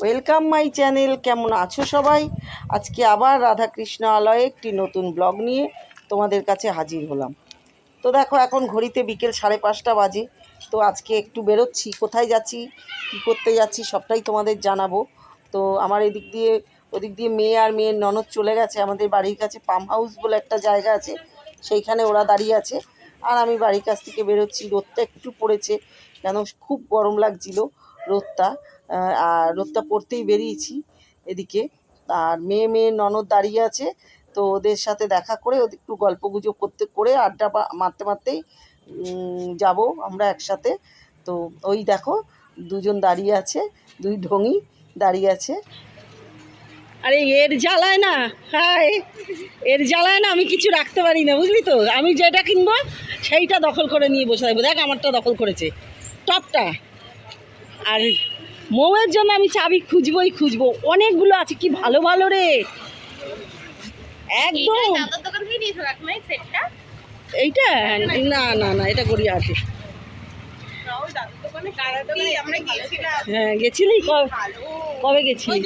Welcome my channel কেমন আছো সবাই? আজকে আবার রাধাকৃষ্ণ আলয়ে একটি নতুন ব্লগ নিয়ে তোমাদের কাছে হাজির হলাম। তো দেখো, এখন ঘড়িতে বিকেল সাড়ে পাঁচটা বাজে। তো আজকে একটু বেরোচ্ছি, কোথায় যাচ্ছি, কী করতে যাচ্ছি সবটাই তোমাদের জানাব। তো আমার এদিক দিয়ে, ওদিক দিয়ে মেয়ে আর মেয়ের ননদ চলে গেছে, আমাদের বাড়ির কাছে পাম হাউস বলে একটা জায়গা আছে, সেইখানে ওরা দাঁড়িয়ে আছে। আর আমি বাড়ির কাছ থেকে বেরোচ্ছি, রোদটা একটু পড়েছে, কেন খুব গরম লাগছিল রোদটা। আর রোদটা পড়তেই বেরিয়েছি এদিকে। আর মেয়ে মেয়ে ননদ দাঁড়িয়ে আছে, তো ওদের সাথে দেখা করে ওদের একটু গল্প গুজব করতে করে আড্ডা মারতে মারতেই যাব আমরা একসাথে। তো ওই দেখো, দুজন দাঁড়িয়ে আছে, দুই ঢঙি দাঁড়িয়ে আছে। আরে এর জ্বালায় না হাই এর জ্বালায় না আমি কিছু রাখতে পারি না, বুঝলি তো? আমি যেটা কিনবো, সেইটা দখল করে নিয়ে বসে থাকব। দেখ আমারটা দখল করেছে, টপটা। আর মৌয়ের জন্য আমি চাবি খুঁজবোই খুঁজবো। অনেকগুলো আছে কি ভালো ভালো রে। একদম। এইটা? না না না এটা গড়িয়া আছে। হ্যাঁ গেছিলি? কবে কবে গেছিলি?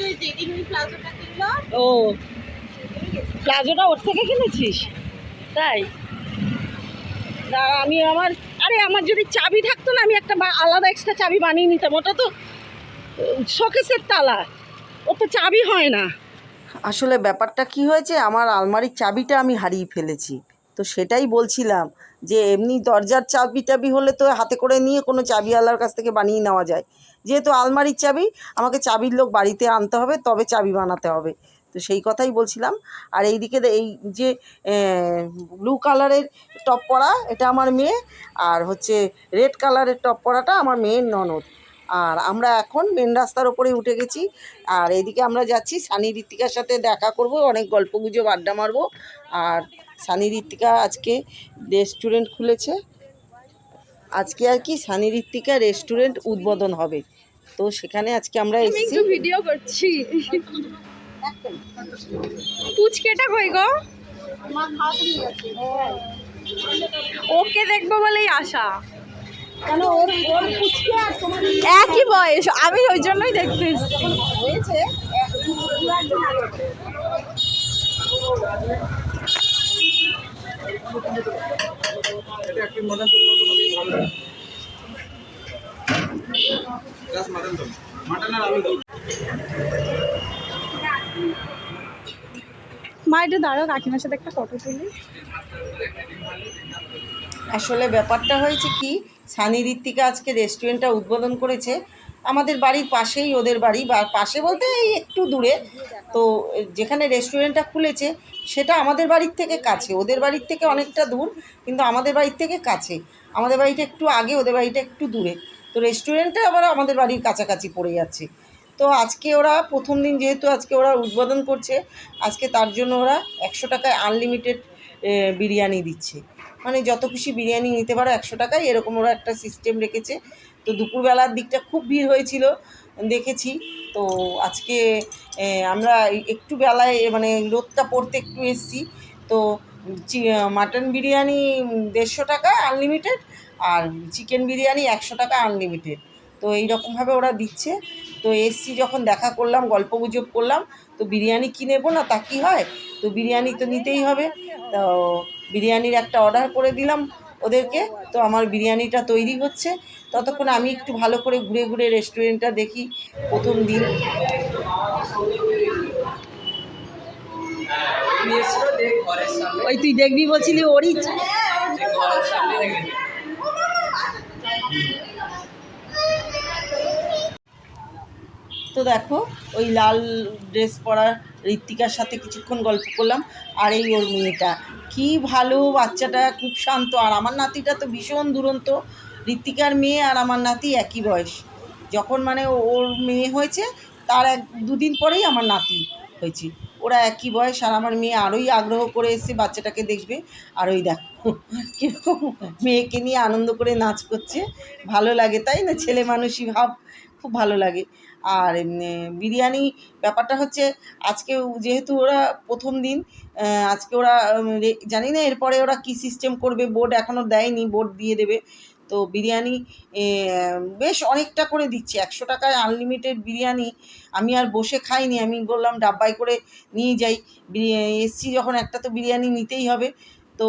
ও প্লাজোটা ওর থেকে কিনেছিস? তাই? আমি আমার আরে আমার যদি চাবি থাকতো না আমি একটা আলাদা এক্সট্রা চাবি বানিয়ে নিতাম। ওটা তো শোকেসের তালা। ও তো চাবি হয় না। আসলে ব্যাপারটা কি হয়েছে? আমার আলমারির চাবিটা আমি হারিয়ে ফেলেছি। তো সেটাই বলছিলাম যে, এমনি দরজার চাবি টাবি হলে তো হাতে করে নিয়ে কোনো চাবিওয়ালার কাছ থেকে বানিয়ে নেওয়া যায়। যেহেতু আলমারির চাবি, আমাকে চাবির লোক বাড়িতে আনতে হবে, তবে চাবি বানাতে হবে। তো সেই কথাই বলছিলাম। আর এইদিকে দে- এই যে ব্লু কালারের টপ পরা, এটা আমার মেয়ে। আর হচ্ছে রেড কালারের টপ পরাটা আমার মেয়ের ননদ। আর আমরা এখন মেন রাস্তার ওপরে উঠে গেছি। আর এদিকে আমরা যাচ্ছি সানি ঋত্বিকার সাথে দেখা করব অনেক গল্প গুজব আড্ডা মারবো। আর সানি ঋত্বিকা আজকে রেস্টুরেন্ট খুলেছে। আজকে আর কি সানি ঋত্বিকা রেস্টুরেন্ট উদ্বোধন হবে। তো সেখানে আজকে আমরা এসেছি। ভিডিও করছি। পুচকেটা কই গো? ওকে দেখব বলেই আশা কেন? ওর ওর পুচকে আর তোমার একই বয়স। আমি ওই জন্যই দেখতে এসেছি হয়েছে একটি মা এটা দাঁড়াও কাকিমার সাথে একটা ফটো তুলি। আসলে ব্যাপারটা হয়েছে কি সানি ঋত্বিকা আজকে রেস্টুরেন্টটা উদ্বোধন করেছে। আমাদের বাড়ির পাশেই, ওদের বাড়ি বা পাশে বলতে এই একটু দূরে। তো যেখানে রেস্টুরেন্টটা খুলেছে, সেটা আমাদের বাড়ির থেকে কাছে। ওদের বাড়ির থেকে অনেকটা দূর, কিন্তু আমাদের বাড়ির থেকে কাছে। আমাদের বাড়িটা একটু আগে, ওদের বাড়িটা একটু দূরে। তো রেস্টুরেন্টটা আবার আমাদের বাড়ির কাছাকাছি পড়ে যাচ্ছে। তো আজকে ওরা প্রথম দিন যেহেতু আজকে ওরা উদ্বোধন করছে, আজকে তার জন্য ওরা একশো টাকায় আনলিমিটেড বিরিয়ানি দিচ্ছে। মানে যত খুশি বিরিয়ানি নিতে পারো একশো টাকায়, এরকম ওরা একটা সিস্টেম রেখেছে। তো দুপুরবেলার দিকটা খুব ভিড় হয়েছিল, দেখেছি। তো আজকে আমরা একটু বেলায় মানে রোদটা পড়তে একটু এসছি। তো মাটন বিরিয়ানি দেড়শো টাকা আনলিমিটেড আর চিকেন বিরিয়ানি একশো টাকা আনলিমিটেড তো এই রকমভাবে ওরা দিচ্ছে। তো এসছি যখন দেখা করলাম, গল্প গুজব করলাম, তো বিরিয়ানি কি নেব না তা কি হয়? তো বিরিয়ানি তো নিতেই হবে। তো বিরিয়ানির একটা অর্ডার করে দিলাম ওদেরকে। তো আমার বিরিয়ানিটা তৈরি হচ্ছে। ততক্ষণ আমি একটু ভালো করে ঘুরে ঘুরে রেস্টুরেন্টটা দেখি প্রথম দিন। ওই তুই দেখবি বলছিলি ওরই তো দেখো, ওই লাল ড্রেস পরা ঋত্বিকার সাথে কিছুক্ষণ গল্প করলাম। আর এই ওর মেয়েটা, কি ভালো বাচ্চাটা, খুব শান্ত। আর আমার নাতিটা তো ভীষণ দুরন্ত। ঋত্বিকার মেয়ে আর আমার নাতি একই বয়স। যখন মানে ওর মেয়ে হয়েছে, তার এক, দুদিন পরেই আমার নাতি হয়েছে। ওরা একই বয়স, আর আমার মেয়ে আরোই আগ্রহ করে এসে বাচ্চাটাকে দেখবে। আর ওই দেখো, কীরকম মেয়েকে নিয়ে আনন্দ করে নাচ করছে। ভালো লাগে, তাই না? ছেলে মানুষই ভাব। খুব ভালো লাগে। আর বিরিয়ানি ব্যাপারটা হচ্ছে আজকে যেহেতু ওরা প্রথম দিন আজকে ওরা জানি না এরপরে ওরা কী সিস্টেম করবে বোর্ড এখনও দেয়নি বোর্ড দিয়ে দেবে। তো বিরিয়ানি বেশ অনেকটা করে দিচ্ছে, একশো টাকায় আনলিমিটেড বিরিয়ানি। আমি আর বসে খাইনি, আমি বললাম ডাব্বায় করে নিয়ে যাই। এসছি যখন একটা তো বিরিয়ানি নিতেই হবে। তো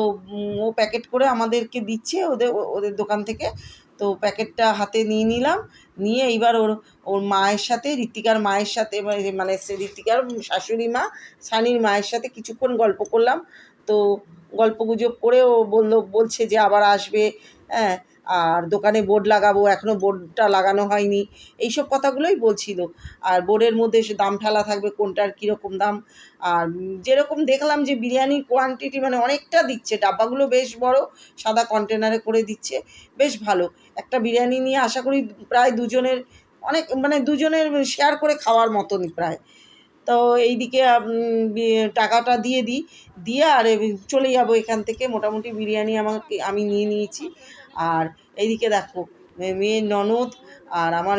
ও প্যাকেট করে আমাদেরকে দিচ্ছে, ওদের ওদের দোকান থেকে। তো প্যাকেটটা হাতে নিয়ে নিলাম। নিয়ে এইবার ওর ওর মায়ের সাথে, ঋত্বিকার মায়ের সাথে মানে- সে ঋত্বিকার শাশুড়ি মা, সানির মায়ের সাথে কিছুক্ষণ গল্প করলাম। তো গল্প গুজব করে ও বলল, বলছে যে আবার আসবে হ্যাঁ। আর দোকানে বোর্ড লাগাবো এখনও বোর্ডটা লাগানো হয়নি, এইসব কথাগুলোই বলছিল। আর বোর্ডের মধ্যে সে দাম ফেলা থাকবে, কোনটার কীরকম দাম। আর যেরকম দেখলাম যে বিরিয়ানির কোয়ান্টিটি মানে অনেকটা দিচ্ছে, ডাব্বাগুলো বেশ বড়, সাদা কন্টেনারে করে দিচ্ছে, বেশ ভালো। একটা বিরিয়ানি নিয়ে আশা করি প্রায় দুজনের, অনেক মানে দুজনের শেয়ার করে খাওয়ার মতনই প্রায়। তো এইদিকে টাকাটা দিয়ে দিই, দিয়ে আর চলে যাব এখান থেকে। মোটামুটি বিরিয়ানি আমাকে, আমি নিয়ে নিয়েছি। আর এইদিকে দেখো মেয়ের ননদ আর আমার,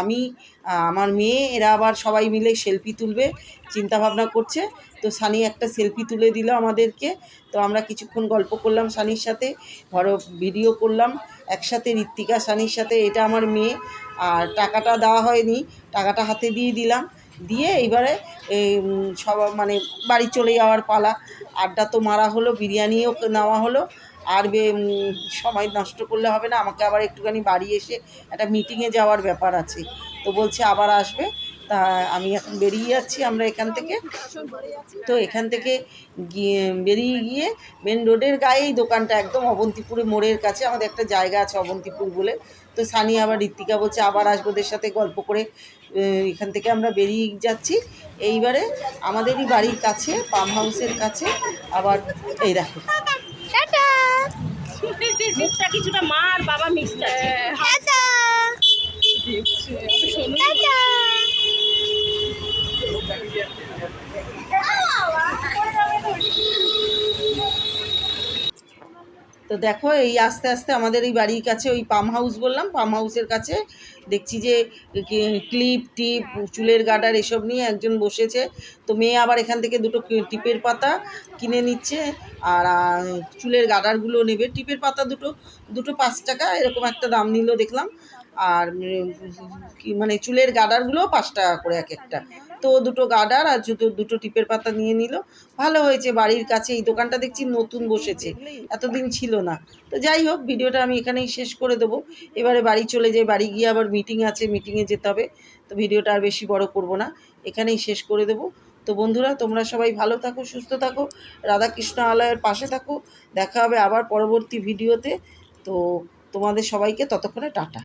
আমি আমার মেয়ে, এরা আবার সবাই মিলে সেলফি তুলবে চিন্তা ভাবনা করছে। তো সানি একটা সেলফি তুলে দিল আমাদেরকে। তো আমরা কিছুক্ষণ গল্প করলাম সানির সাথে ঘরে ভিডিও করলাম একসাথে ঋত্বিকা, সানির সাথে, এটা আমার মেয়ে। আর টাকাটা দেওয়া হয়নি, টাকাটা হাতে দিয়ে দিলাম। দিয়ে এইবারে সব মানে বাড়ি চলে যাওয়ার পালা। আড্ডা তো মারা হলো, বিরিয়ানিও নেওয়া হলো। আর সময় নষ্ট করলে হবে না, আমাকে আবার একটুখানি বাড়ি এসে একটা মিটিংয়ে যাওয়ার ব্যাপার আছে। তো বলছে আবার আসবে। তা আমি এখন বেরিয়ে যাচ্ছি আমরা এখান থেকে। তো এখান থেকে গিয়ে, বেরিয়ে গিয়ে মেন রোডের গায়েই দোকানটা একদম অবন্তিপুরে মোড়ের কাছে, আমাদের একটা জায়গা আছে অবন্তিপুর বলে। তো সানি আবার ঋত্বিকা বলছে আবার আসব ওদের সাথে গল্প করে এখান থেকে আমরা বেরিয়ে যাচ্ছি। এইবারে আমাদেরই বাড়ির কাছে পাম হাউসের কাছে, আবার এই দেখো। মুখটা কিছুটা মা আর বাবা মিক্সড আছে তো দেখো, এই আস্তে আস্তে আমাদের এই বাড়ির কাছে ওই পাম হাউস বললাম, পাম হাউসের কাছে দেখছি যে ক্লিপ টিপ, চুলের গাডার এসব নিয়ে একজন বসেছে। তো মেয়ে আবার এখান থেকে দুটো টিপের পাতা কিনে নিচ্ছে আর চুলের গাডারগুলো নেবে। টিপের পাতা দুটো দুটো পাঁচ টাকা, এরকম একটা দাম নিল দেখলাম। আর কি মানে চুলের গার্ডারগুলোও পাঁচ টাকা করে এক একটা। তো দুটো গার্ডার আর দুটো দুটো টিপের পাতা নিয়ে নিল। ভালো হয়েছে, বাড়ির কাছে এই দোকানটা দেখছি নতুন বসেছে। এতদিন ছিল না। তো যাই হোক, ভিডিওটা আমি এখানেই শেষ করে দেবো। এবারে বাড়ি চলে যাই, বাড়ি গিয়ে আবার মিটিং আছে মিটিংয়ে যেতে হবে। তো ভিডিওটা আর বেশি বড় করব না। এখানেই শেষ করে দেবো। তো বন্ধুরা, তোমরা সবাই ভালো থাকো, সুস্থ থাকো, রাধাকৃষ্ণ আলয়ের পাশে থাকো। দেখা হবে আবার পরবর্তী ভিডিওতে। তো তোমাদের সবাইকে ততক্ষণে টাটা।